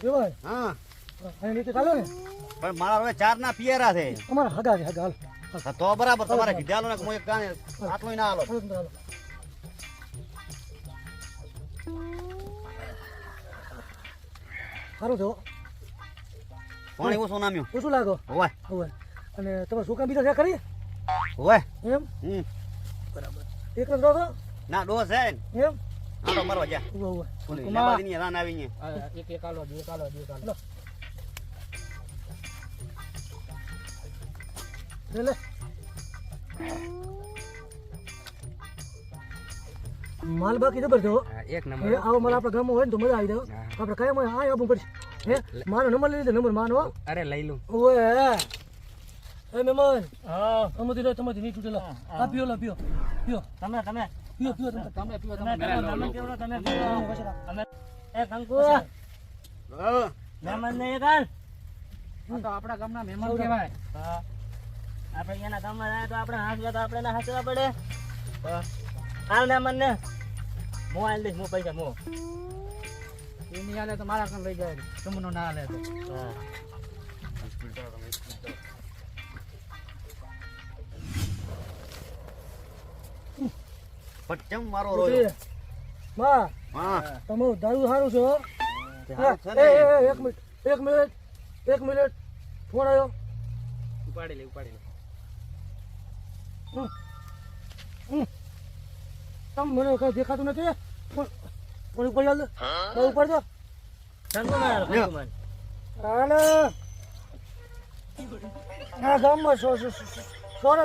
કેવાય હા. અહીં નીચે ચાલો ને. પણ મારા હવે ચાર ના પિયરા છે. અમારા હગા છે હગા હાલ તો બરાબર તમારે કીધાલો ને હું એક કાને આટલું ના હાલો. હાલો હાલો સારું થયો પાણી ઓછું નામ્યું. શું લાગો. હોય હવે. અને તમે શું કામ બીજા છે ખરી? હોય એમ? હમ. બરાબર. એક જ રહો ના ડોસ છે એમ? આટો મારવા જા ઊભો ઊભો. ઓલી કુમાર. લેબાદીની રાન આવીને. એક એક આલો એક આલો એક આલો. લે. લે માલ બાકી જબર એક એ આવો માલ આપણા ગામમાં હોય ને તો મજા આવી જાય આપણે કાયમ આ આપવું પડશે હે મારો નંબર લઈ લીધો નંબર માનો અરે લઈ લઉં. ઓએ એ મહેમાન. હા. અમથી લો તમારી નહીં તૂટેલા આ પીઓ લા પીઓ. પીઓ. તમે તમે. પીઓ પીઓ તમે તમે પીઓ તમે. તમે કેવડો તમે પીઓ. તમે એ કંકુ. મહેમાન ને એક હું તો આપણા ગામના મહેમાન કહેવાય. હા. આપણે એના ગામમાં આવ્યા તો આપણે હાંસવા તો આપણે ના હાંસવા પડે. હાલ મેમન ને હું હાલ દઈશ હું પૈસા હું. એની હાલે તો મારા કામ લઈ જાય. તમનો ના હાલે તો. હા. પણ કેમ મારો રોયો માં માં તમે દારૂ સારું છે છે એ, એ, એક મિનિટ એક મિનિટ એક મિનિટ ફોન આવ્યો ઉપાડી લે ઉપાડી લે હમ. હમ. તમ મને કઈ દેખાતું નથી ફોન ફોન ઉપર ચાલ દે તો ઉપર દો આ ગામમાં સો સો સો- સોને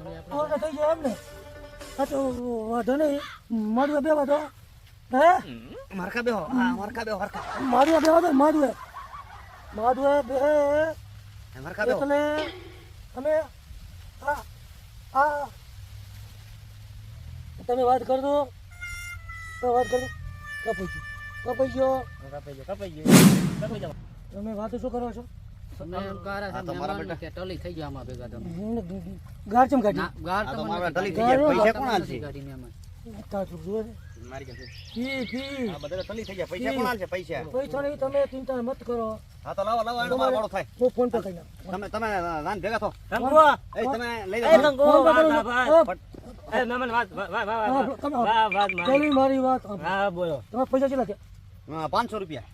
થઈ ગયા એમ ને હા તો વાંધો નહીં. મારું બે વાંધો. હે? મારકા બે હા મારકા બેહો હરખા. મારું બે વાંધો મારું મારું બે. મારકા બેહો. એટલે અમે આ આ તમે વાત કરો તો વાત કરો કપાઈ ગયો કપાઈ ગયો. કપાઈ ગયો કપાઈ ગયો. તમે વાત શું કરો છો? પાંચસો રૂપિયા.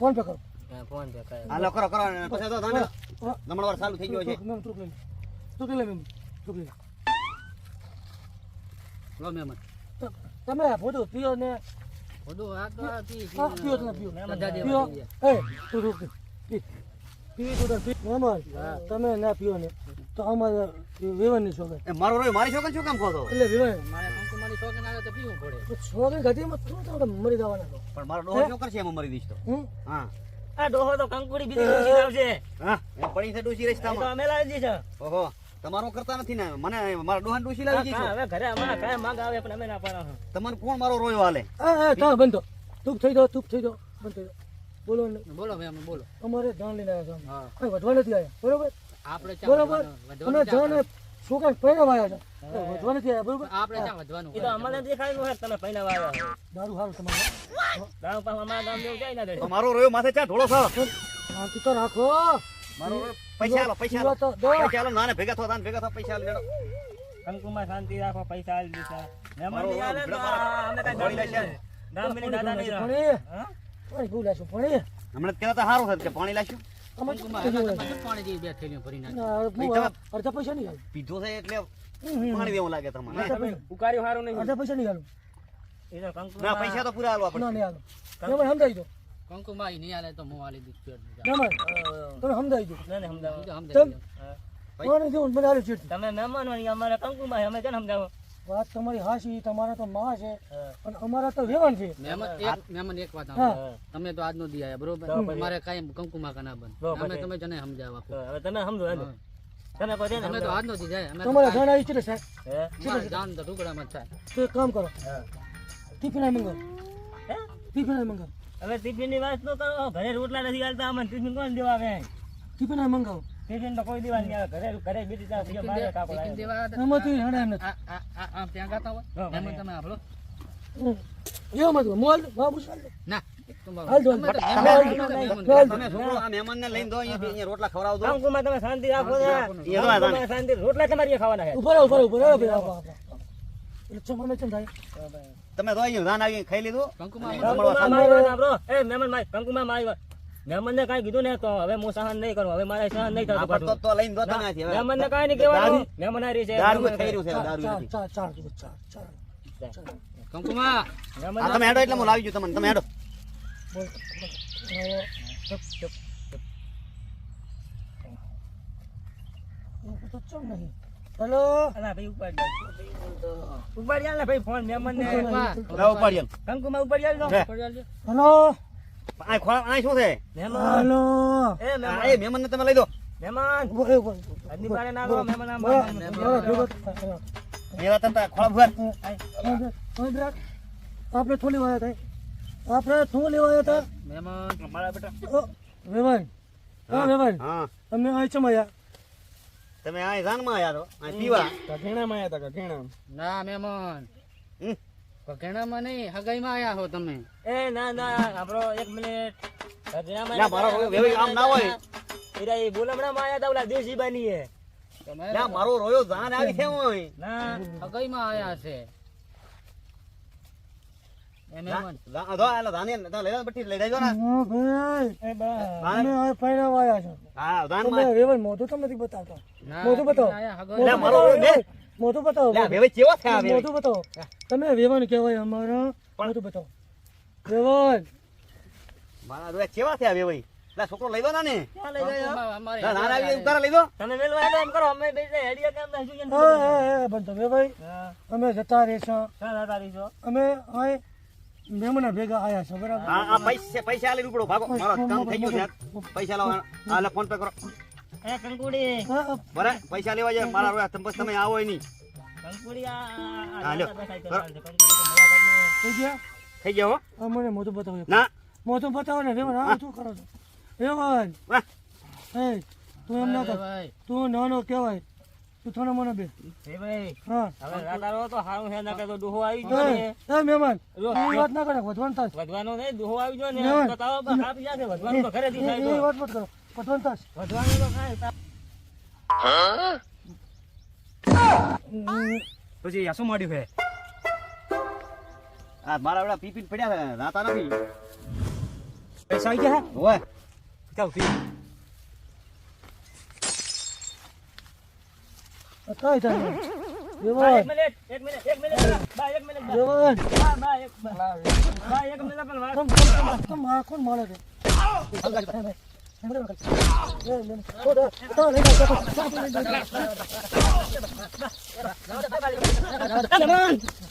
ફોન પે કરો. ફોન પે કરે. હા કરો કરો પછી તો તમે હા. ચાલુ થઈ ગયો છે. મેમ તું લઈ લે લઈ મેમ તું લઈ લો મહેમાન તમે બધું પીઓ ને. બધું આ તો આ પીઓ તમે પીઓ. પીઓ. એ તું પી. પી તું પી. મહેમાન તમે ના પીઓ ને તો અમારે વિવાનની શોખ એ મારો રોય મારી છોકરા શું કામ કહો છો? એટલે વિવાન મારે કંકુ મારી આવે તો પીવું પડે. શોખની ઘટીમાં તું તો મરી જવાના પણ મારો ડોહો શું છે એમાં મરી દઈશ તો. હા. આ ડોહો તો કંકુડી બીજી ડોસી લાવશે હા? પડી છે ડોસી એ તો અમે લાવી દીધા ઓહો તમારું કરતા નથી ને મને મારા ડોહાને ડોસી લાવી હા, દીધો હવે ઘરે અમારા કાય માંગ આવે પણ અમે ના પાડો તમને કોણ મારો રોયો હાલે? એ એ તા બંધો તું થઈ જાઓ તું થઈ જાઓ. બંધ થઈ જાઓ. બોલો ને. બોલો અમે બોલો. અમારે જાણ લઈને આવ્યા છો હા. કઈ વધવા નથી આવ્યા. બરોબર? આપણે બરોબર? અને વધવાનું જાણે છોકરા પહેલા આવ્યા છે કઈ વધવા નથી આવ્યા બરોબર? આપણે ક્યાં વધવાનું એ તો અમને દેખાયું હોય તમે પહેલા વાળા દારૂ હારું તમારે. દારૂ પાસે અમારા ગામ જેવું જાય ના તો મારો રહ્યો માથે ચા ઢોળો છો શાંતિ તો રાખો. મારો પૈસા આલો પૈસા આલો. તો. પૈસા આલો નાને ભેગા થો નાને ભેગા થો પૈસા આલો લેડો કંકુમાં શાંતિ રાખો પૈસા આલી દીધા. મહેમાનની આલે તો અમે કાંઈ પાણી લેશે. ગામ બની દાદા નહીં રહો. પાણી હા? પાણી પીવું પાણી. હમણાં કેતા હતા સારું થશે કે પાણી લાશું. ના, પૈસા- અડધા પૈસા નહીં હાલું. પીધો છે એટલે હમ, હમ. પાણી દેવું લાગે તમને અડધા સારું નહીં. અડધા પૈસા નહીં હાલું. તો ના પૈસા તો પૂરા આલવા ના નહીં હાલું. તમે સમજાવી દો નહીં આલે તો હું આલી દઈશ તમે દો ના, ના, સમજાવો. દો. પાણી મને તમે મહેમાન હોય અમારે કંકુમાં અમે કેમ સમજાવો? વાત તમારી હાસી તમારા તો માં છે. પણ અમારા તો વેવાન છે. મેમન એક વાત તમે તો આજનો દી આયા બરોબર? મારે કઈ કંકુમાં કા ના બને. અમે તમે જને સમજાવવા તો હવે તમે સમજો છો તો આજનો દી જાય તમારે આવી છે સાહેબ. હે? મારે જાન તો ટુકડામાં થાય. તો એક કામ કરો. ટિફિન આઈ મંગાવો. હે? ટિફિન આઈ મંગાવો. હવે ટિફિનની વાત ન કરો. ઘરે રોટલા નથી હાલતા અમને ટિફિન કોણ દેવા આવે? ટિફિન આઈ મંગાવો. ટિફિન તો કોઈ દેવા નહીં આવે ઘરે ઘરે બીજી ત્યાં બીજો મારે કાકો લાવે. દેવા એમાંથી હણે આ- આમ ત્યાં ગાતા હોય? એમ તમે આપલો હમ. મત મોલ બાબુ ના. તમે રોટલા ખવડાવો દો શાંતિ રાખો ને. શાંતિ રોટલા તમારે ખાવાના ઉપર ઉપર ઉપર તમે તો અહીંયા ધાન આવી ખાઈ લીધું? કંકુમાં કંકુમાં મારી એ મહેમાન કંકુમાં મારી વાત મહેમાનને કાંઈ કીધું ને તો હવે હું સહન નહીં કરું હવે મારે સહન નહીં થતું પાછું. તો લઈને દો તમે અહીંયાથી હવે. કાઈ નહીં કહેવાનું. મહેમાન હારી છે. દારૂ થઈ રહ્યું છે દારૂ ચાલ ચાલ ચાલ ચાલ કંકુમા. આ તમે હેડો એટલે હું લાવી ગયું તમને. તમે હેડો. બોલ. ચપ, ચપ. તો ચમ નહીં. હેલો? અલા ભાઈ ઉપાડ. ઉપાડી ને ભાઈ ફોન. મહેમાનને લાવો ઉપાડી આલ. કંકુમાં ઉપાડી આલ હેલો? આ ખોળા આ શું છે? મહેમાન. હેલો. એ મહેમાન. એ મહેમાનને તમે લઈ દો. મહેમાન. આજની પાડે ના કરો મહેમાન આમ મહેમાન. મેવા તંતા ખોળા ભર આપણે શું થોડી વાયા થાય આપણે શું લેવાયા હતા? મહેમાન મારા બેટા. મહેમાન હા મહેમાન હા. તમે અહીં ચમ આયા? તમે આ જાનમાં આયા તો આ પીવા. ઘેણામાં આયા તા ઘેણા ના મહેમાન. હમ. ઘેણામાં નહીં હગાઈમાં આયા હો તમે. એ ના ના આપણો એક મિનિટ. ઘેણામાં ના, મારો આયા આમ ના હોય. એરા એ બોલમણામાં આયા તા ઓલા દેશી બાની એ ના મારો રોયો જાન આવી છે હોય ના. હગાઈમાં આયા છે. હા હા મોઢું તમે નથી બતાવતા? મોઢું બતાવો. મોઢું બતાવો લે વેવાઈ કેવો આ વેવાઈ? બતાવો. તમે વેવાઈ કહેવાય અમારો. મોટું બતાવો. વેવાઈ મારા દોયા કેવા આ વેવાઈ? લે છોકરો લઈ દો ને ને ક્યાં લઈ ગયા અમારે ના આવી ઉતારા લઈ દો. તમે મેલવા હેડો એમ કરો અમે બે હેડીએ કેમ ના જોઈએ હા હા હા બંધો વેવાઈ અમે જતા રહેશો. ચાલ જતા છો અમે અહીં મેમના ભેગા આયા છો બરાબર? હા આ પૈસા પૈસા આલી રૂપડો ભાગો. મારો કામ થઈ ગયું છે. પૈસા લાવો આ ફોન પે કરો. એ કંકુડી હા, હા. પૈસા લેવા જાય મારા રોયા તમે તમે આવો નહીં કંકુડી આ આ લ્યો. થઈ ગયા થઈ ગયા હો મને મોઢું બતાવો ના મોઢું બતાવો ને વેવાઈ હા શું કરો છો વેવાઈ એ તું એમ ના કર તું નાનો કહેવાય તું થોડો મને બે એ ભાઈ હા હવે રાતારો તો હારું હે ના કે તો દુહો આવી ગયો ને એ મહેમાન વાત ના કરે વધવાનું થાય વધવાનું નહીં દુહો આવી ગયો ને બતાવો કાપી જશે વધવાનું તો ઘરેથી થાય એ. વાત મત કરો વધવાન થાશ વધવાનું તો કાંઈ તાવ- પછી આ શું મળ્યું છે આ મારા વડા પી પડ્યા છે રાતા નથી. પૈસા આવી ગયા હોય ચાલ પી. કાંઈ થાય એક મિનિટ એક મિનિટ એક મિનિટ. બા એક મિનિટ બા. બા, એક બા. એક મિનિટ પણ વાત. કોણ મળે કોણ છે મહેમાન